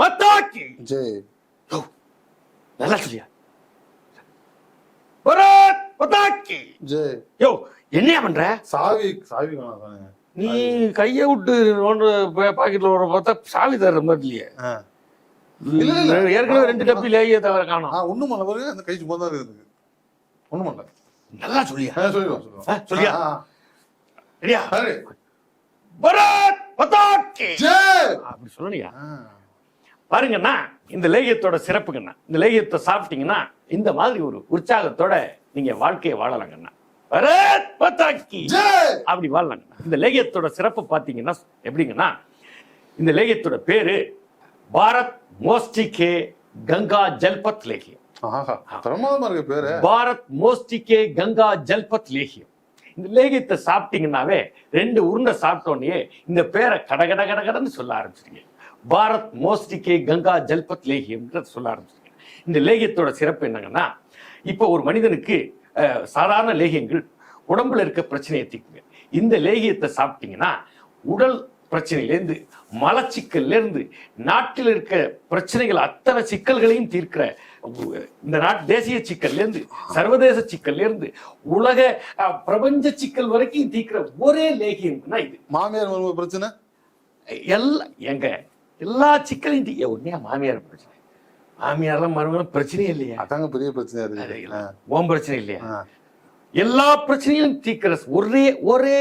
மத்தாக்கி. நல்லா சொல்லியா பரத் மத்தாக்கி ஜெய் யோ என்னையா பண்ற? சாவி சாவி நீ கைய விட்டு ஒன்று பாக்கெட்ல ஒரு பார்த்தா சாவி தர்ற மாதிரி இல்லையே. ஏற்கனவே ரெண்டு டப்பி லேயே தவிர காணும். ஒண்ணும் பண்ணல பாருங்க அந்த கை சும்மா தான் இருக்குது. ஒண்ணும் பண்ணல. நல்லா சொல்லியா சொல்லிடுவோம் சொல்லியா? சரியா? சரி. பரத் மத்தாக்கி ஜெய் அப்படி சொல்லலையா? ஆ. பாருங்கண்ணா இந்த லேகியத்தோட சிறப்புங்கண்ணா இந்த லேகியத்தை சாப்பிட்டீங்கன்னா இந்த மாதிரி ஒரு உற்சாகத்தோட நீங்க வாழ்க்கையை வாழலாங்கண்ணா. அப்படி வாழலாங்கண்ணா. இந்த லேகியத்தோட சிறப்பு பார்த்தீங்கன்னா எப்படிங்கன்னா இந்த லேகியத்தோட பேரு பாரத் மோஸ்டிகே கங்கா ஜல்பத் லேகியம். பேரு. பாரத் மோஸ்டிகே கங்கா ஜல்பத் லேகியம். இந்த லேகியத்தை சாப்பிட்டீங்கன்னாவே ரெண்டு உருண்டை சாப்பிட்டோன்னே இந்த பேரை கடகட கடகடன்னு சொல்ல ஆரம்பிச்சிருங்க பாரத் மோஸ்டிகே கங்கா ஜல்பத் லேகியம்ன்றது சொல்ல ஆரம்பிச்சிருங்க இந்த லேகியத்தோட சிறப்பு என்னங்கன்னா இப்போ ஒரு மனிதனுக்கு சாதாரண லேகியங்கள் உடம்புல இருக்க பிரச்சனையை தீர்க்குங்க. இந்த லேகியத்தை சாப்பிட்டீங்கன்னா உடல் பிரச்சனையிலேருந்து மலச்சிக்கல்லேருந்து நாட்டில் இருக்க பிரச்சனைகள் அத்தனை சிக்கல்களையும் தீர்க்கிற இந்த நாட்டு தேசிய சிக்கல்லேருந்து சர்வதேச சிக்கல்லேருந்து உலக பிரபஞ்ச சிக்கல் வரைக்கும் தீர்க்கிற ஒரே லேகியம்னா இது. மாமியார் பிரச்சனை? எல்லா எங்க எல்லா சிக்கலையும் தீ உடனே மாமியார் பிரச்சனை? மாமியார்லாம் மருமகளும் பிரச்சனையே இல்லையா. அதாங்க பெரிய பிரச்சனையா இருக்கு. உன் பிரச்சனை இல்லையா. எல்லா பிரச்சனையும் தீர்க்கிற ஒரே ஒரே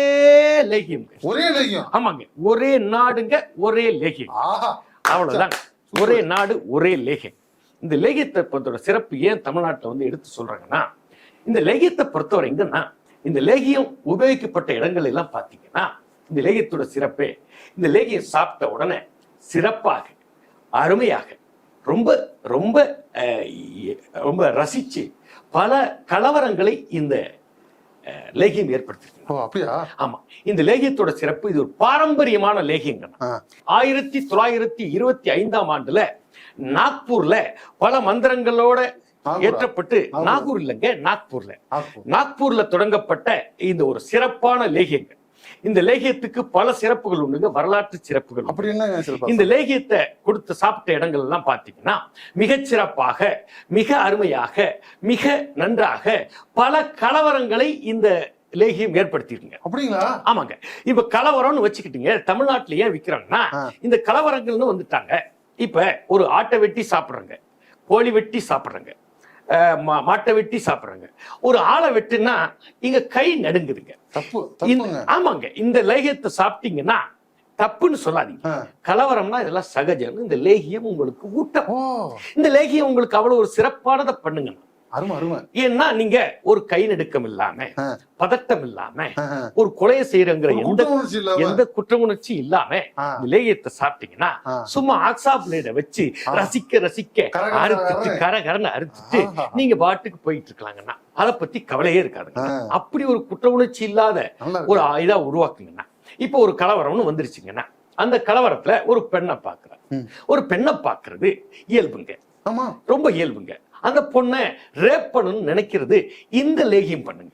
லேகியம். ஒரே லையம் ஆமாங்க. ஒரே நாடுங்க ஒரே லேகியம். ஆஹா. அவ்வளவுதான். ஒரே நாடு ஒரே லேகியம். இந்த லேகியத்தை பொறுத்தவரை சிறப்பு ஏன் தமிழ்நாட்டில் வந்து எடுத்து சொல்றாங்கன்னா இந்த லேகியத்தை பொறுத்தவரை எங்கன்னா இந்த லேகியம் உபயோகிக்கப்பட்ட இடங்கள் எல்லாம் பார்த்தீங்கன்னா இந்த லேகியத்தோட சிறப்பே இந்த லேகியம் சாப்பிட்ட உடனே சிறப்பாக அருமையாக ரொம்ப ரொம்ப ரொம்ப ரசிச்சு பல கலவரங்களை இந்த லேகியம் ஏற்படுத்திருக்கு ஓ அப்படியா ஆமா இந்த லேகியத்தோட சிறப்பு இது ஒரு பாரம்பரியமான லேகியங்கள். ஆயிரத்தி தொள்ளாயிரத்தி இருபத்தி ஐந்தாம் ஆண்டுல நாக்பூர்ல பல மந்திரங்களோட? ஏற்றப்பட்டு நாகூர். இல்லைங்க நாக்பூர்ல. நாக்பூர்ல தொடங்கப்பட்ட இந்த ஒரு சிறப்பான லேகியங்கள் இந்த லேகியத்துக்கு பல சிறப்புகள் உண்டுங்க வரலாற்று சிறப்புகள். அப்படி என்ன சிறப்பா இந்த லேகியத்தை கொடுத்து சாப்பிட்ட இடங்கள் எல்லாம் பார்த்தீங்கன்னா மிகச் சிறப்பாக மிக அருமையாக மிக நன்றாக பல கலவரங்களை இந்த லேகியம் ஏற்படுத்திருங்க அப்படிங்களா? ஆமாங்க. இப்ப கலவரம்னு வச்சுக்கிட்டீங்க தமிழ்நாட்டுல ஏன் விக்கிறாங்கன்னா ஆ. இந்த கலவரங்கள்னு வந்துட்டாங்க. இப்ப ஒரு ஆட்டை வெட்டி சாப்பிடுறாங்க கோழி வெட்டி சாப்பிடுறாங்க. மாட்டை வெட்டி சாப்பிடுறாங்க. ஒரு ஆளை வெட்டுனா இங்க கை நடுங்குதுங்க. தப்பு ஆமாங்க. இந்த லேகியத்தை சாப்பிட்டீங்கன்னா தப்புன்னு சொல்லாதீங்க. கலவரம்னா இதெல்லாம் சகஜம். இந்த லேகியம் உங்களுக்கு ஊட்டம். இந்த லேகியம் உங்களுக்கு அவ்வளவு ஒரு சிறப்பானதை பண்ணுங்க. அருமை அருமை ஏன்னா நீங்க ஒரு கை நடுக்கம் இல்லாம. பதட்டம் இல்லாம. ஒரு கொலையை செய்யறங்கிற எந்த எந்த குற்ற உணர்ச்சி இல்லாம லேகியத்தை சாப்பிட்டீங்கன்னா. சும்மா ஆக்ஸா பிளேட வச்சு. ரசிக்க ரசிக்க அறுத்துட்டு கர. கர கரன்னு அறுத்துட்டு. நீங்க பாட்டுக்கு போயிட்டு இருக்கலாங்கண்ணா அதை பத்தி கவலையே இருக்காதுங்க ஆ. அப்படி ஒரு குற்ற உணர்ச்சி இல்லாத ஒரு இதா உருவாக்குங்கண்ணா இப்போ ஒரு கலவரம்னு வந்துருச்சுங்கண்ணா அந்த கலவரத்துல ஒரு பெண்ணை பாக்குறாரு ம். ஒரு பெண்ணை பாக்குறது இயல்புங்க ரொம்ப இயல்புங்க அந்த பொண்ணை ரேப் பண்ணணும்னு நினைக்கிறது இந்த லேகியம் பண்ணுங்க.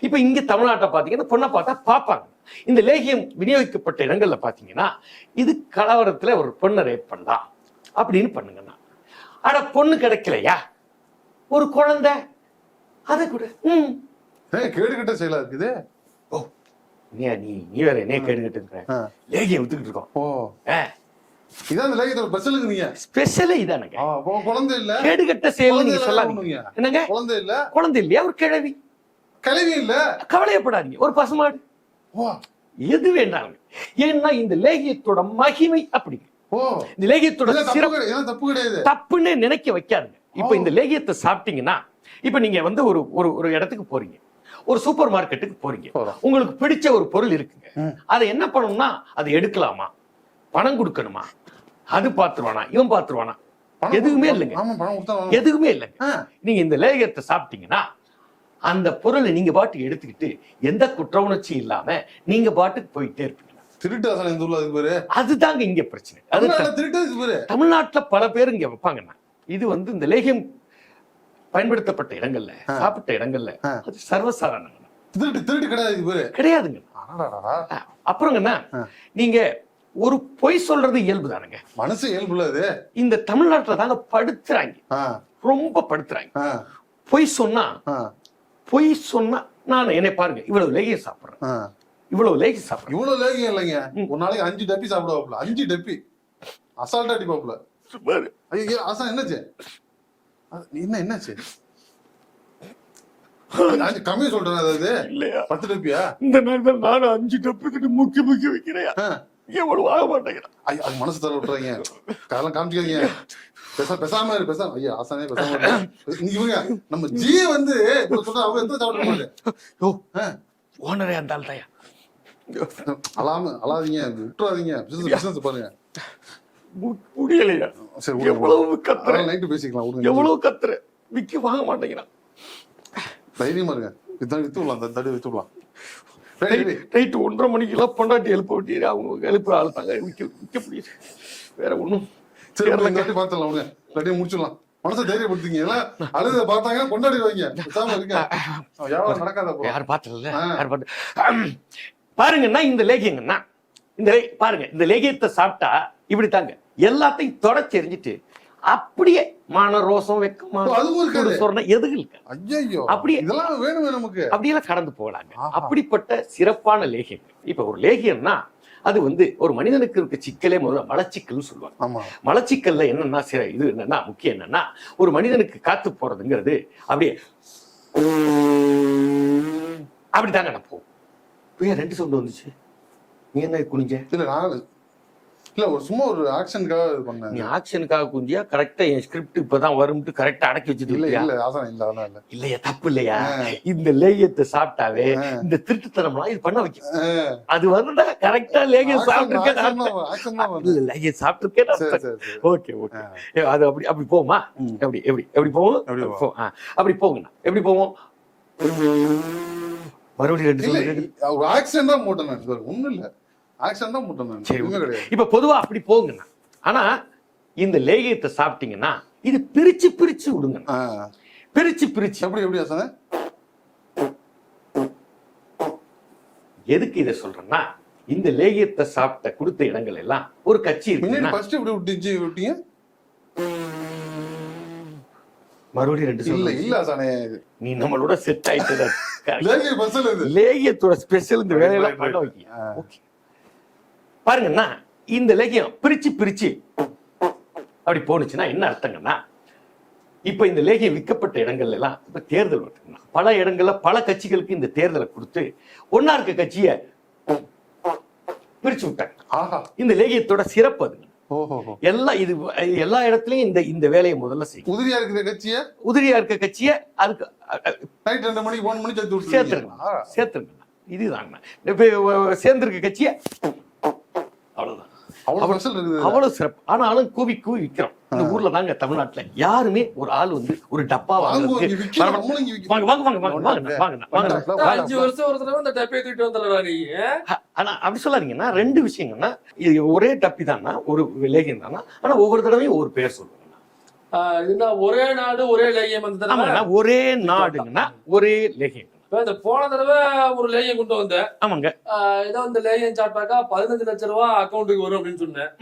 இப்ப இங்க தமிழ்நாட்டை பாத்தீங்கன்னா பொண்ணை பார்த்தா பார்ப்பாங்க. இந்த லேகியம் விநியோகிக்கப்பட்ட இடங்கள்ல பாத்தீங்கன்னா இது கலவரத்துல ஒரு பொண்ணை ரேப் பண்ணலாம் அப்படின்னு பண்ணுங்கண்ணா அட பொண்ணு கிடைக்கலையா? ஒரு குழந்தை? அதை கூட. ம். கேடுகிட்ட செயலா இருக்குது? ஓ நீ நீ வேற என்ன கேட்டுக்கிட்டு இருக்கிற. லேகியம் வித்துக்கிட்டு இருக்கோம். ஓ. இதான் இந்த லேகத்தோட ஸ்பெஷலுக்கு நீங்க ஸ்பெஷலே இதானுங்க ஆ, அப்போ குழந்தை இல்ல? கேடுகட்ட செயல் நீங்க சொல்லாதீங்க. என்னங்க? குழந்தை இல்ல? குழந்தை இல்லையா? ஒரு கிழவி. இல்ல? கவலையப்படாதீங்க. ஒரு பசுமாடு. எது வேண்டாங்க ஏன்னா இந்த லேகியத்தோட மகிமை அப்படி. இந்த லேகியத்தோட தப்பு கிடையாது. தப்புன்னு நினைக்க வைக்காதுங்க. இப்ப. இந்த லேகியத்தை சாப்பிட்டீங்கன்னா இப்ப நீங்க வந்து ஒரு ஒரு ஒரு இடத்துக்கு போறீங்க. ஒரு சூப்பர் மார்க்கெட்டுக்கு போறீங்க. உங்களுக்கு பிடிச்ச ஒரு பொருள் இருக்குங்க. அதை என்ன பண்ணணும்னா அதை எடுக்கலாமா? பணம் கொடுக்கணுமா? அது பாத்துருவானா இவன் பாத்துருவானா எதுவுமே இல்லைங்க. எதுவுமே இல்லைங்க. ஆ, நீங்க இந்த லேகியத்தை சாப்பிட்டீங்கன்னா அந்த பொருளை நீங்க பாட்டுக்கு எடுத்துக்கிட்டு எந்த குற்ற உணர்ச்சி இல்லாம நீங்க பாட்டுக்கு போயிட்டே இருப்பீங்க. திருட்டு ஆசனம் இந்த ஊர்ல அதுக்கு பேரு? அதுதாங்க இங்க பிரச்சனை. அது தமிழ்நாட்டுல திருட்டு பேரு? தமிழ்நாட்டுல பல பேர் இங்க வைப்பாங்கண்ணா இது வந்து இந்த லேகியம் பயன்படுத்தப்பட்ட இடங்கள்ல. சாப்பிட்ட இடங்கள்ல. அது சர்வசாதாரணங்க. திருட்டு திருட்டு கிடையாது கிடையாதுங்க. அப்புறங்கண்ணா. நீங்க ஒரு பொய் சொல்றது இயல்பு தானுங்க. மனசு இயல்புல அது. இந்த தமிழ்நாட்டுல தாங்க படுத்துறாங்க. ரொம்ப படுத்துறாங்க. பொய் சொன்னா பொய் சொன்னா நான் என்னை பாருங்க இவ்வளவு லேகிய சாப்பிடுறேன். இவ்வளவு லேகி சாப்பிடுறேன். இவ்வளவு லேகியம் இல்லைங்க. ஒரு நாளைக்கு அஞ்சு டப்பி சாப்பிடுவாப்புல அஞ்சு டப்பி. அசால்ட்டா அடிப்பாப்புல. ஐயோ ஆசா என்னாச்சு? என்ன என்னாச்சு? கம்மியா சொல்றேன் அதாவது. இல்லையா? பத்து டப்பியா? இந்த நேரத்தில் நானும் அஞ்சு டப்புக்கிட்டு முக்கி முக்கி வைக்கிறேன். எவ்வளவு ஆக மாட்டேங்கிறான் ஐயோ, அது மனசு தர விட்டுறாங்க அதெல்லாம் காமிச்சிக்காதீங்க. பேச பேசாம இரு பேசாம ஐயா ஆசானே பேசாம இவங்க நம்ம ஜி வந்து இப்ப சொல்ற அவ எந்த சாப்பிட மாட்டேன் ஓ. ஓனரே அந்த ஆள் தாயா அழாதீங்க விட்டுறாதீங்க. பிசினஸ் பிசினஸ் பாருங்க. முடியலையா? சரி. எவ்வளவு கத்துற நைட்டு பேசிக்கலாம் எவ்வளவு கத்துற விக்கி வாங்க மாட்டேங்கிறான். தைரியமா இருங்க. இதான் வித்து விடலாம் தடி வித்து விடலாம். நைட்டு ஒன்றரை மணிக்கெல்லாம் பொண்டாட்டி எழுப்ப வேண்டியது அவங்க எழுப்புற ஆள் தாங்க விற்க விற்க முடியுது. வேற ஒண்ணும். சரி பார்த்துடலாம் விடுங்க. இல்லாட்டி முடிச்சிடலாம். மனசை தைரியப்படுத்திங்க அழுத இருங்க. அவன் வியாபாரம் நடக்காத. யார் பார்த்தல. யார் பார்த்து பாருங்கன்னா இந்த லேகியங்கன்னா இந்த பாருங்க இந்த லேகியத்தை சாப்பிட்டா இப்படி தாங்க எல்லாத்தையும் தொடச்சி எறிஞ்சிட்டு அப்படியே மான ரோசம் வெக்கமா ஓ, அதுவும் இருக்காது. சொரணம் எதுவும் இருக்காது ஐயையோ அப்படியே- இதெல்லாம் வேணுமே நமக்கு. அப்படியெல்லாம் கடந்து போகலாங்க. அப்படிப்பட்ட சிறப்பான லேகியம். இப்ப ஒரு லேகியம்னா அது வந்து ஒரு மனிதனுக்கு இருக்க சிக்கலே முதல்ல மலச்சிக்கல்னு சொல்லுவாங்க. மலச்சிக்கல்ல என்னன்னா சிற இது என்னன்னா முக்கியம் என்னன்னா ஒரு மனிதனுக்கு காத்து போறதுங்கிறது அப்படியே அப்படிதாங்க நான் போகும் ஏன் ரெண்டு சவுண்ட் வந்துச்சு? நீ என்ன குனிஞ்ச? இல்ல நான் இல்ல ஒரு சும்மா ஒரு ஆக்ஷனுக்காக இது பண்ணேன். நீ ஆக்ஷனுக்காக குந்தியா? கரெக்டா என் ஸ்கிரிப்ட் இப்போ தான் வரும்ட்டு கரெக்டாக அடக்கி வச்சுட்டு இல்லை இல்லை அதான் இல்லை அதான் இல்லை. இல்லையா தப்பு இல்லையா? இந்த லேகியத்தை சாப்பிட்டாவே இந்த திருட்டுத்தனம்லாம் இது பண்ண வைக்கும். அது வரும்டா கரெக்டா லேகியம் சாப்பிட்டுருக்கேன் இல்லை லேகியம் சாப்பிட்டுருக்கேன் ஓகே ஓகே. அது அப்படி அப்படி போகுமா? எப்படி எப்படி எப்படி போவோம் அப்படி போகுங்கண்ணா எப்படி போவோம் மறுபடியும் ரெண்டு ஒரு ஆக்சிடென்ட் தான் போட்டேன் ஒண்ணும் இல்லை. ஆக்ஷன் தான் சரி கிடையாது. இப்ப அப்படி போங்கண்ணா ஆனா இந்த லேகியத்தை சாப்பிட்டீங்கன்னா இது பிரிச்சு பிரிச்சு விடுங்க. பிரிச்சு பிரிச்சு. எப்படி எப்படி எதுக்கு இதை சொல்றேன்னா இந்த லேகியத்தை சாப்பிட்ட கொடுத்த இடங்கள் எல்லாம் ஒரு கட்சி ஃபர்ஸ்ட் எப்படி விட்டுச்சு விட்டீங்க? மறுபடியும் ரெண்டு இல்ல சொல்லு. இல்ல ஆசானே நீ நம்மளோட செட் ஆயிட்டு லேகியத்தோட ஸ்பெஷல் இந்த வேலையெல்லாம் பண்ண வைக்க. ஓகே. பாருங்கண்ணா இந்த லேகியம் பிரிச்சு பிரிச்சு அப்படி போனுச்சுன்னா என்ன அர்த்தங்கன்னா இப்ப இந்த லேகியம் விற்கப்பட்ட இடங்கள்ல எல்லாம் இப்ப தேர்தல் பல இடங்கள்ல பல கட்சிகளுக்கு இந்த தேர்தலை கொடுத்து ஒன்னா இருக்க கட்சிய பிரிச்சு விட்டாங்க. ஆஹா. இந்த லேகியத்தோட சிறப்பு ஓஹோ. எல்லா இது எல்லா இடத்துலயும் இந்த இந்த வேலையை முதல்ல செய்யும் உதிரியா இருக்கிற கட்சிய? உதிரியா இருக்க கட்சிய அதுக்கு நைட் ரெண்டு மணிக்கு மூணு மணி சேர்த்து சேர்த்துருங்க. விட்டுருக்கீங்க சேர்த்துருங்க. இதுதாங்க. இப்ப சேர்ந்திருக்க கட்சிய அவ்வளோதான் அவ்வளவு சிறப்பு. ஆனாலும் கூவி கூவி விற்கிறோம் இந்த ஊர்ல தாங்க தமிழ்நாட்டுல யாருமே ஒரு ஆள் வந்து ஒரு டப்பா ஆனா அப்படி சொல்லாதீங்கன்னா ரெண்டு விஷயங்கன்னா இது ஒரே டப்பி தானா? ஒரு லேகியம் தானா? ஆனா ஒவ்வொரு தடவையும் ஒரு பேர் சொல்லுவாங்க. ஒரே நாடு ஒரே லேகியம் ஒரே நாடுங்கன்னா ஒரே லேகியம். இப்ப இந்த போன தடவை ஒரு லேகியம் கொண்டு வந்தேன். ஆமாங்க. ஏதோ இந்த லேகியம் சாப்பிட்டாக்கா பதினஞ்சு லட்ச ரூபா அக்கௌண்ட்டுக்கு வரும் அப்படின்னு சொன்னேன்.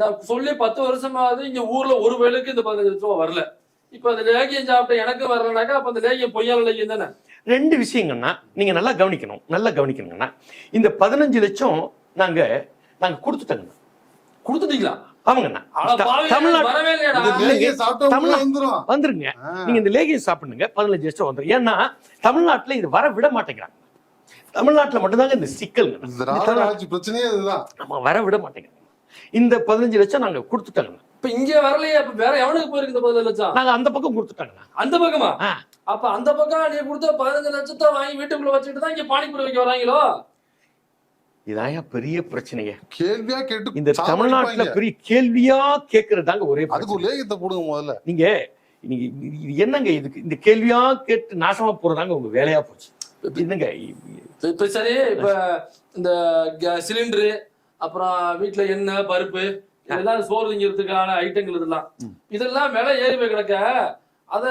நான் சொல்லி பத்து வருஷமாவது இங்க ஊர்ல ஒரு வேலைக்கு இந்த பதினஞ்சு லட்ச ரூபா வரல. இப்ப அந்த லேகியம் சாப்பிட்ட எனக்கு வரலனாக்கா அப்ப அந்த லேகியம் பொய்யான லேகியம் தானே? ரெண்டு விஷயங்கள்னா நீங்க நல்லா கவனிக்கணும். நல்லா கவனிக்கணுங்கண்ணா இந்த பதினஞ்சு லட்சம் நாங்க நாங்க கொடுத்துட்டோங்கண்ணா கொடுத்துட்டீங்களா? ஆமாங்கண்ணா. தமிழ்நாடு வந்துருங்க. நீங்க இந்த லேகியம் சாப்பிடுங்க பதினஞ்சு லட்சம் வந்துரும். ஏன்னா தமிழ்நாட்டுல இது வர விட மாட்டேங்கிறாங்க. தமிழ்நாட்டுல மட்டும்தாங்க இந்த ஆட்சி பிரச்சனையே இதுதான். நம்ம வர விட மாட்டேங்கிறாங்க. இந்த பதினஞ்சு லட்சம் நாங்க கொடுத்துட்டாங்க இப்ப இங்க வரலையே அப்ப வேற எவனுக்கு போயிருக்கு இந்த பதினஞ்சு லட்சம்? நாங்க அந்த பக்கம் கொடுத்துட்டாங்கண்ணா. அந்த பக்கமா. அப்ப அந்த பக்கம் நீ கொடுத்த பதினஞ்சு லட்சத்தை வாங்கி வீட்டுக்குள்ள வச்சுட்டு தான் இங்க பானிபூரி வைக்க வராங்களோ? இதாயா பெரிய பிரச்சனையே. கேள்வியா கேட்டு இந்த தமிழ்நாட்டுல. பெரிய கேள்வியா கேக்குறதாங்க ஒரே அதுக்கு லேகியத்தை போடுங்க முதல்ல. நீங்க நீங்க என்னங்க இதுக்கு இந்த கேள்வியா கேட்டு நாசமா போறதாங்க உங்க வேலையா போச்சு. என்னங்க இப்ப- இப்ப சரி இப்ப இந்த சிலிண்டரு அப்புறம் வீட்டுல எண்ணெய் பருப்பு இதெல்லாம் சோறு திங்கிறதுக்கான ஐட்டங்கள் இதெல்லாம். இதெல்லாம் விலை ஏறி போய் கிடக்க அத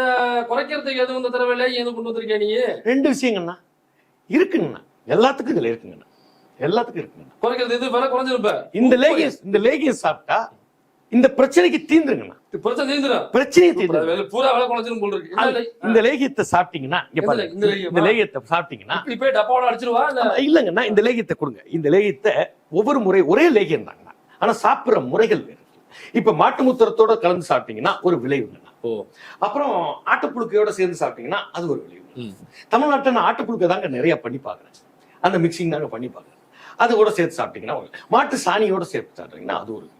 குறைக்கிறதுக்கு எதுவும் இந்த தடவை விலை எதுவும் கொண்டு வந்திருக்கே நீ? ரெண்டு விஷயங்கண்ணா. இருக்குங்கண்ணா. எல்லாத்துக்கும் இதுல இருக்குங்கண்ணா. எல்லாத்துக்கும் இருக்குங்கண்ணா குறைக்கிறது இது விலை குறைஞ்சிருப்ப. இந்த லேகியஸ் இந்த லேகியஸ் சாப்பிட்டா இந்த பிரச்சனைக்கு தீந்துருங்கண்ணா பிரச்சனை தீர்ந்துடும் பிரச்சனையை தீர்ந்து விலை பூரா விலை குறைஞ்சிரும் போல் இருக்கு. இந்த லேகியத்தை சாப்பிட்டீங்கன்னா இங்க பாருங்க. இந்த லேகியத்தை சாப்பிட்டீங்கன்னா இப்படி போய் டப்பாவோட அடிச்சிருவா? இல்ல இல்லைங்கண்ணா இந்த லேகியத்தை கொடுங்க. இந்த லேகியத்தை ஒவ்வொரு முறை ஒரே லேகியம் தாங்கண்ணா ஆனா சாப்பிடுற முறைகள் வேறு இப்ப மாட்டு மூத்திரத்தோட கலந்து சாப்பிட்டீங்கன்னா ஒரு விளைவுங்கண்ணா ஓ. அப்புறம் ஆட்டுப்புழுக்கையோட சேர்ந்து சாப்பிட்டீங்கன்னா அது ஒரு விளைவு. தமிழ்நாட்டில் நான் ஆட்டுப்புழுக்கை தாங்க நிறைய பண்ணி பார்க்குறேன். அந்த மிக்சிங் தாங்க பண்ணி பார்க்குறேன். அது கூட சேர்த்து சாப்பிட்டீங்கன்னா மாட்டு சாணியோட சேர்த்து சாப்பிட்டீங்கன்னா அது ஒரு வியல்.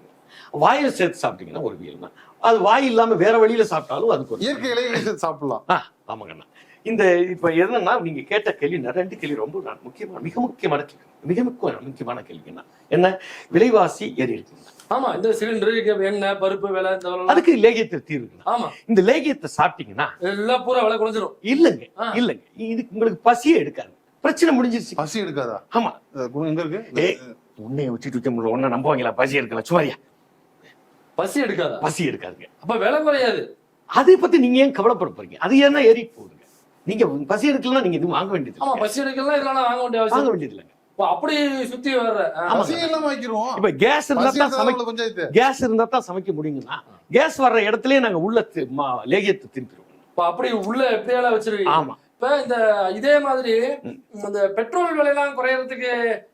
சேர்த்து சாப்பிட்டீங்கன்னா ஒரு வியல் தான். அது வாய் இல்லாம வேற வழியில சாப்பிட்டாலும் அதுக்கு ஒரு இயற்கை இலைகளை சாப்பிடலாம். ஆமாங்கண்ணா இந்த இப்ப என்னன்னா நீங்க கேட்ட கேள்வி ரெண்டு கேள்வி ரொம்ப நான் முக்கியமான மிக முக்கியமான கேள்வி. மிக முக்கிய முக்கியமான கேள்விங்கண்ணா என்ன? விலைவாசி ஏறி இருக்குங்கண்ணா ஆமா இந்த சிலிண்டர் எண்ணெய் பருப்பு விலை இந்த விலை. அதுக்கு லேகியத்தை தீர்வுங்கண்ணா ஆமா. இந்த லேகியத்தை சாப்பிட்டீங்கன்னா எல்லாம் பூரா விலை குறைஞ்சிரும். இல்லைங்க ஆ. இல்லைங்க. இது உங்களுக்கு பசியே எடுக்காது. பிரச்சனை முடிஞ்சிருச்சு. பசி எடுக்காதா? ஆமா. எங்க இருக்கு? உன்னைய வச்சுட்டு வைக்க முடியல உன்னை நம்புவாங்களா? பசி எடுக்கல. சுமாரியா பசி எடுக்காதா? பசி எடுக்காதுங்க. அப்ப விலை குறையாது. அதை பத்தி நீங்க ஏன் கவலைப்பட போறீங்க? அது ஏன்னா ஏறி போகுதுங்க. நீங்க பசி எடுக்கலாம் நீங்க இது வாங்க வேண்டியது ஆமா. பசி எடுக்கலாம் இதெல்லாம் வாங்க வேண்டிய வாங்க அவசியம். வேண்டியது இல்லைங்க. இப்ப அப்படி சுத்தி வர்ற இப்ப கேஸ் இருந்தா சமைக்க கேஸ் இருந்தா தான் சமைக்க முடியுங்கன்னா கேஸ் வர்ற இடத்துலயே நாங்க உள்ள லேகியத்தை திருப்பிடுவோம். இப்ப அப்படி உள்ள எப்படியால வச்சிருக்கீங்க ஆமா. இப்ப இந்த இதே மாதிரி இந்த பெட்ரோல் விலையெல்லாம் குறையறதுக்கு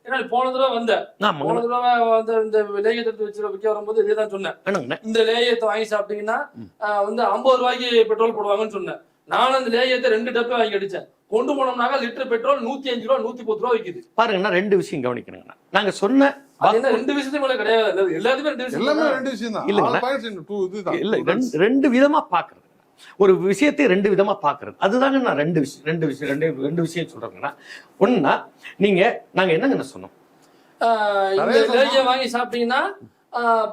ஏன்னா போன தடவை வந்த. போன தடவை வந்து இந்த லேயத்தை வச்சு விற்க வரும்போது இதே தான் சொன்னேன். இந்த லேயத்தை வாங்கி சாப்பிட்டீங்கன்னா வந்து ஐம்பது ரூபாய்க்கு பெட்ரோல் போடுவாங்கன்னு சொன்னேன். நானும் அந்த லேயத்தை ரெண்டு டப்பு வாங்கி அடிச்சேன். கொண்டு போனோம்னாக்க லிட்டர் பெட்ரோல் நூத்தி அஞ்சு ரூபா நூத்தி பத்து ரூபா விக்குது. பாருங்கண்ணா ரெண்டு விஷயம் கவனிக்கணுங்கண்ணா நாங்க சொன்ன அது என்ன ரெண்டு விஷயத்தையும் கிடையாது. எல்லாத்துமே ரெண்டு விஷயம் எல்லாமே. ரெண்டு விஷயம் தான். இதுதான் இல்ல ரெண்டு ரெண்டு விதமா பாக்குறது. ஒரு விஷயத்தை ரெண்டு விதமா பாக்குறது. அதுதாங்க நான் ரெண்டு விஷயம் ரெண்டு விஷயம் ரெண்டு ரெண்டு விஷயம் சொல்றேங்கண்ணா. ஒண்ணுனா நீங்க நாங்க என்னங்கண்ணா சொன்னோம்? வாங்கி சாப்பிட்டீங்கன்னா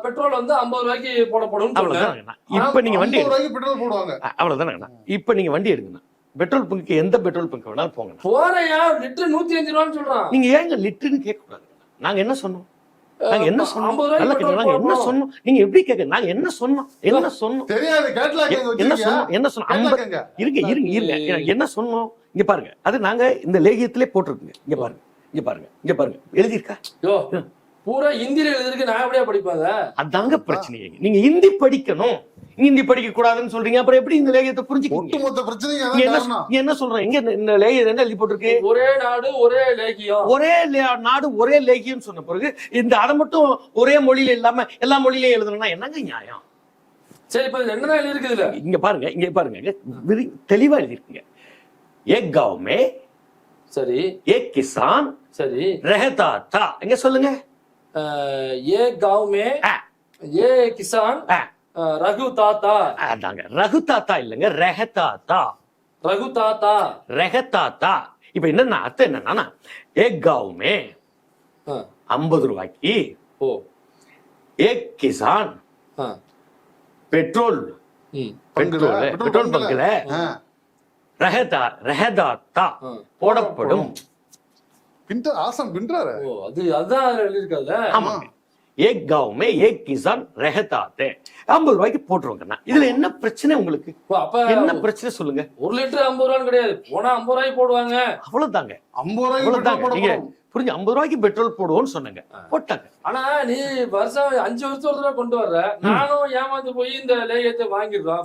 பெட்ரோல் வந்து ஐம்பது ரூபாய்க்கு போடப்படும். அவ்வளவுதானங்கண்ணா. இப்ப நீங்க வண்டி பெட்ரோல் போடுவாங்க. அ- அவ்வளவுதானங்கண்ணா. இப்ப நீங்க வண்டி எடுங்கண்ணா. பெட்ரோல் பங்க்கு எந்த பெட்ரோல் பங்க் வேணாலும் போங்கண்ணா. போறையா? லிட்டர் நூத்தி அஞ்சு ரூபான்னு சொல்றான். நீங்க ஏங்க லிட்டர்னு கேட்க கூடாது நாங்க என்ன சொன்னோம்? நாங்க என்ன சொன்னோம்? நாங்க என்ன. சொன்னோம்? நீங்க எப்படி கேட்க நாங்க என்ன சொன்னோம்? என்ன சொன்னோம்? என்ன சொன்னோம்? என்ன சொன்னோம்? இருங்க இருங்க இருங்க. என்ன சொன்னோம்? இங்க பாருங்க. அது நாங்க இந்த லேகியத்திலே போட்டிருக்குங்க. இங்க பாருங்க. இங்க பாருங்க. இங்க பாருங்க. எழுதியிருக்கா? யோ பூரா ஹிந்தியில எழுதிருக்கு நான் எப்படியா படிப்பாங்க அதாங்க பிரச்சனையே. நீங்க ஹிந்தி படிக்கணும். ஹிந்தி படிக்க கூடாதுன்னு சொல்றீங்க. அப்புறம் எப்படி இந்த லேகியத்தை புரிஞ்சு ஒட்டுமொத்த பிரச்சனை என்ன சொல்றேன் எங்க இந்த லேகியம் என்ன எழுதி போட்டிருக்கு? ஒரே நாடு ஒரே லேகியம். ஒரே நாடு ஒரே லேகியம் சொன்ன பிறகு இந்த அதை மட்டும் ஒரே மொழியில இல்லாம எல்லா மொழியிலயும் எழுதணும்னா என்னங்க நியாயம்? சரி இப்ப என்னதான் எழுதிருக்குதுல இங்க பாருங்க இங்க பாருங்க. தெளிவா எழுதிருக்குங்க ஏ கவுமே சரி. ஏ கிசான் சரி. ரஹதா தா எங்க சொல்லுங்க. ஏ கவுமே ஏ கிசான் ரகு தாத்தா. அதாங்க. ரகு தாத்தா இல்லைங்க ரெக தாத்தா. ரகு தாத்தா. ரக தாத்தா. இப்ப என்னன்னா அர்த்தம் என்னன்னா ஏக் காவுமே ஐம்பது ரூபாய்க்கு ஓ. ஏக் கிசான் பெட்ரோல் பெட்ரோல் பெட்ரோல் பங்குல. ரஹதா ரஹதாத்தா போடப்படும். பின்ட்டு ஆசம் பின்றாரு அது அதான் எழுதியிருக்காங்க ஆமாங்க. ஏக் காவுமே ஏக் கிசான் ரெஹதாத்தே ஐம்பது ரூபாய்க்கு போட்டுருவோங்கண்ணா. இதுல என்ன பிரச்சனை உங்களுக்கு? அப்ப என்ன பிரச்சனை சொல்லுங்க? ஒரு லிட்டர் ஐம்பது ரூபான்னு கிடையாது. போனா ஐம்பது ரூபாய்க்கு போடுவாங்க. அவ்வளவுதாங்க. ஐம்பது ரூபாய்க்கு அவ்வளவுதாங்க. நீங்க புரிஞ்சு ஐம்பது ரூபாய்க்கு பெட்ரோல் போடுவோம்னு சொன்னாங்க. போட்டாங்க. ஆனா நீ வருஷம் அஞ்சு வருஷம் ஒரு தடவை கொண்டு வர்ற. நானும் ஏமாந்து போய் இந்த லேகியத்தை வாங்கிடுறோம்.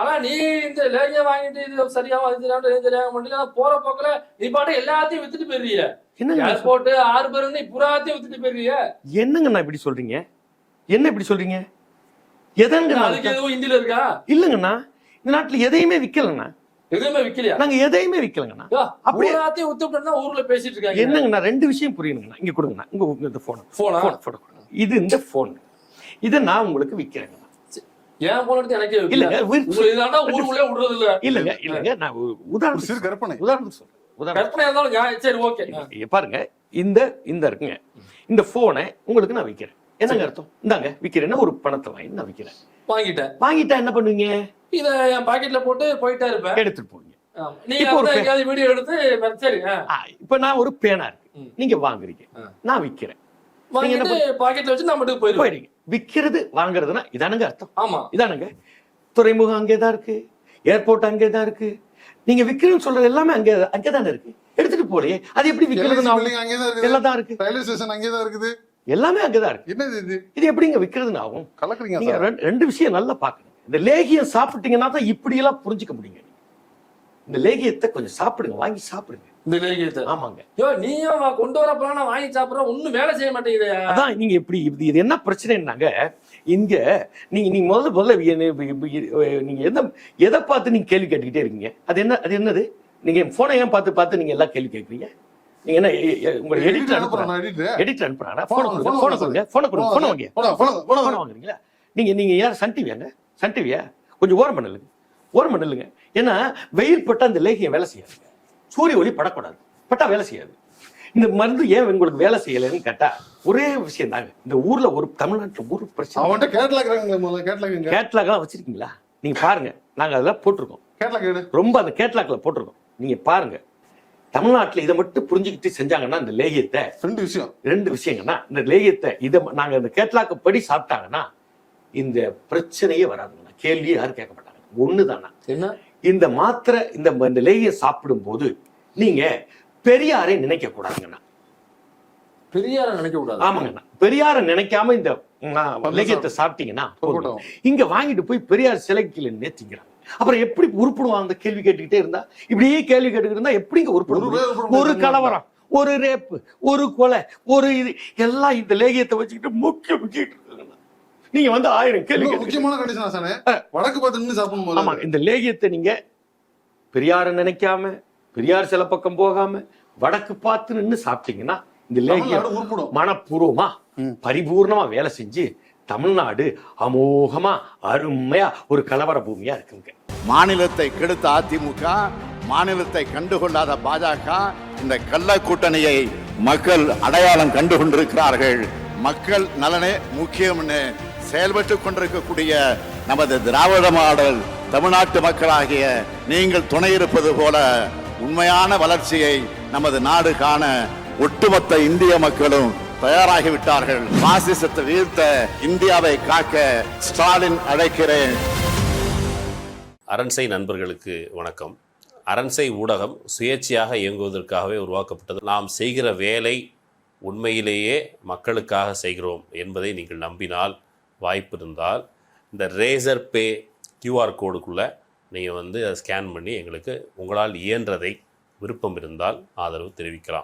ஆனா நீ இந்த லேகியம் வாங்கிட்டு இது சரியாம அது தெரியாம இது தெரியாம பண்ணி போற போக்குல நீ பாட்டு எல்லாத்தையும் வித்துட்டு போயிடுறிய. என்னங்க ஏர்போர்ட் ஆறு பேரு நீ புறாத்தையும் வித்துட்டு போயிடுறிய. என்னங்கண்ணா இப்படி சொல்றீங்க? என்ன இப்படி சொல்றீங்க? எதங்க அதுக்கு எதுவும் ஹிந்தில இருக்கா? இல்லங்கண்ணா. இந்த நாட்டுல எதையுமே விக்கலங்கண்ணா எதுவுமே விக்கலையா? நாங்க எதையுமே விக்கலங்கண்ணா. அப்படியே- புறாத்தையும் வித்துட்டு ஊர்ல பேசிட்டு இருக்காங்க. என்னங்கண்ணா ரெண்டு விஷயம் புரியணுங்கண்ணா. இங்க கொடுங்கண்ணா. இங்க உங்க இந்த போன் போனா போன் இது இந்த போன் இதை நான் உங்களுக்கு விக்கிறேங்கண்ணா. ஏன் போன எனக்கே வைக்கல. இல்லங்க ஊருக்குள்ளே விடுறது இல்ல இல்லங்க இல்லங்க. நான் உதாரணம் சிறு கற்பனை. உதாரணம் சொல்றேன். கற்பனை இருந்தாலும். சரி ஓகே பாருங்க. இந்த இந்த இருக்குங்க. இந்த போனை உங்களுக்கு நான் விக்கிறேன். என்னங்க அர்த்தம்? இந்தாங்க விக்கிறேன்னா ஒரு பணத்தை வாங்கி நான் விக்கிறேன். வாங்கிட்டேன். வாங்கிட்டா என்ன பண்ணுவீங்க? இத என் பாக்கெட்ல போட்டு போயிட்டே இருப்பேன். எடுத்துட்டு போவீங்க. நீங்க எங்கேயாவது வீடியோ எடுத்து சரி இப்ப நான் ஒரு பேனா இருக்கு. நீங்க வாங்குறீங்க. நான் விக்கிறேன். பாக்கெட்ல வச்சு போயிடுவோம். போயிடுங்க. விக்கிறது வாங்குறதுன்னா இதானுங்க அர்த்தம். ஆமா. இதானுங்க. துறைமுகம் அங்கேதான் இருக்கு. ஏர்போர்ட் அங்கேதான் இருக்கு. நீங்க விக்கிறேன்னு சொல்றது எல்லாமே அங்கே அங்கேதானே இருக்கு. எடுத்துட்டு போலையே. அது எப்படி இருக்குது. எல்லாம் தான் இருக்கு. ரயில்வே ஸ்டேஷன் அங்கேயே தான் இருக்குது. எல்லாமே அங்கதான் இருக்கு. என்னது இது? இது எப்படிங்க விற்கிறதுன்னு ஆகும்? கலக்குறீங்க நீங்க ரெண்டு- ரெண்டு விஷயம் நல்லா பார்க்கணும். இந்த லேகியம் சாப்பிட்டீங்கன்னா தான் இப்படி எல்லாம் புரிஞ்சுக்க முடியுங்க. இந்த லேகியத்தை கொஞ்சம் சாப்பிடுங்க வாங்கி சாப்பிடுங்க. இந்த லேகியத்தை. ஆமாங்க. யோ நீயும் கொண்டு வர போனா நான் வாங்கி சாப்பிடுறேன் ஒண்ணும் வேலை செய்ய மாட்டேங்குதயா அதான் நீங்க இப்படி இது இது என்ன பிரச்சனைன்னாங்க இங்க நீங்க நீங்க முதல்ல முதல்ல என்ன- நீங்க எதை எதை பார்த்து நீங்க கேள்வி கேட்டுக்கிட்டே இருக்கீங்க? அது என்ன அது என்னது? நீங்க போனை ஏன் பார்த்து பார்த்து நீங்க எல்லாம் கேள்வி கேட்குறீங்க? நீங்க என்ன உங்க எடிட் எடிட்டர் அனுப்புறாங்க எடிட்டர் அனுப்புறாங்க போன கொடுங்க போன கொடுங்க போன கொடுங்க போன வாங்க போன போன போன போன வாங்குறீங்களா? நீங்க நீங்க யார்? சன் டிவியாங்க சன் டிவியா? கொஞ்சம் ஓரம் பண்ணலுங்க ஓரம் பண்ணலுங்க ஏன்னா வெயில் பட்டா அந்த லேகியம் வேலை செய்யாது. சூரிய ஒளி படக்கூடாது. பட்டா வேலை செய்யாது. இந்த மருந்து ஏன் உங்களுக்கு வேலை செய்யலைன்னு கேட்டா ஒரே விஷயம் தாங்க. இந்த ஊர்ல ஒரு தமிழ்நாட்டுல ஒரு பிரச்சனை. அவன்கிட்ட கேட்லாக் கேட்லாக் கேட்லாக்லாம் வச்சிருக்கீங்களா? நீங்க பாருங்க. நாங்க அதெல்லாம் போட்டிருக்கோம். கேட்லாக் ரொம்ப அந்த கேட்லாக்ல போட்டிருக்கோம். நீங்க பாருங்க. தமிழ்நாட்டுல இதை மட்டும் புரிஞ்சுக்கிட்டு செஞ்சாங்கன்னா இந்த லேகியத்தை ரெண்டு விஷயம். ரெண்டு விஷயங்கன்னா இந்த லேகியத்தை இதை நாங்க இந்த கேட்லாக்கு படி சாப்பிட்டாங்கன்னா இந்த பிரச்சனையே வராதுங்கண்ணா கேள்வியே யாரும் கேட்க மாட்டாங்க. ஒண்ணுதானா? என்ன? இந்த மாத்திரை இந்த இந்த லேகியம் சாப்பிடும் போது நீங்க பெரியாரை நினைக்க கூடாதுங்கண்ணா பெரியார நினைக்க கூடாது ஆமாங்கண்ணா. பெரியாரை நினைக்காம இந்த லேகியத்தை சாப்பிட்டீங்கன்னா. இங்க வாங்கிட்டு போய் பெரியார் சிலைக்கு நேத்திங்கிறாங்க அப்புறம் எப்படி உருப்பிடுவான் அந்த கேள்வி கேட்டுக்கிட்டே இருந்தா? இப்படியே கேள்வி கேட்டுக்கிட்டு இருந்தா எப்படிங்க உருப்பிட ஒரு. கலவரம் ஒரு ரேப்பு ஒரு கொலை ஒரு இது எல்லாம் இந்த லேகியத்தை வச்சுக்கிட்டு முக்கிய முக்கிட்டு நீங்க வந்து ஆயிரம் கேள்வி முக்கியமான கண்டிஷன் வடக்கு பார்த்து நின்று சாப்பிடணும் ஆமா இந்த லேகியத்தை நீங்க பெரியாரை நினைக்காம பெரியார் சில பக்கம் போகாம வடக்கு பார்த்து நின்னு சாப்பிட்டீங்கன்னா இந்த லேகியம் உருப்பிடும். மனப்பூர்வமா. பரிபூர்ணமா வேலை செஞ்சு தமிழ்நாடு அமோகமா அருமையா ஒரு கலவர பூமியா இருக்குங்க. மாநிலத்தை கெடுத்த அதிமுக மாநிலத்தை கண்டுகொள்ளாத பாஜக இந்த கள்ள கூட்டணியை மக்கள் அடையாளம் கண்டு கொண்டிருக்கிறார்கள் மக்கள் நலனே முக்கியம்னு செயல்பட்டு கொண்டிருக்கக்கூடிய நமது திராவிட மாடல் தமிழ்நாட்டு மக்களாகிய நீங்கள் துணை இருப்பது போல உண்மையான வளர்ச்சியை நமது நாடு காண ஒட்டுமொத்த இந்திய மக்களும் தயாராகிவிட்டார்கள். பாசிசத்தை வீழ்த்த இந்தியாவை காக்க ஸ்டாலின் அழைக்கிறேன். அரண்சை நண்பர்களுக்கு வணக்கம். அரண்சை ஊடகம் சுயேட்சையாக இயங்குவதற்காகவே உருவாக்கப்பட்டது. நாம் செய்கிற வேலை உண்மையிலேயே மக்களுக்காக செய்கிறோம் என்பதை நீங்கள் நம்பினால் வாய்ப்பு இருந்தால் இந்த ரேசர் பே கியூஆர் கோடுக்குள்ளே நீங்கள் வந்து அதை ஸ்கேன் பண்ணி எங்களுக்கு உங்களால் இயன்றதை விருப்பம் இருந்தால் ஆதரவு தெரிவிக்கலாம்.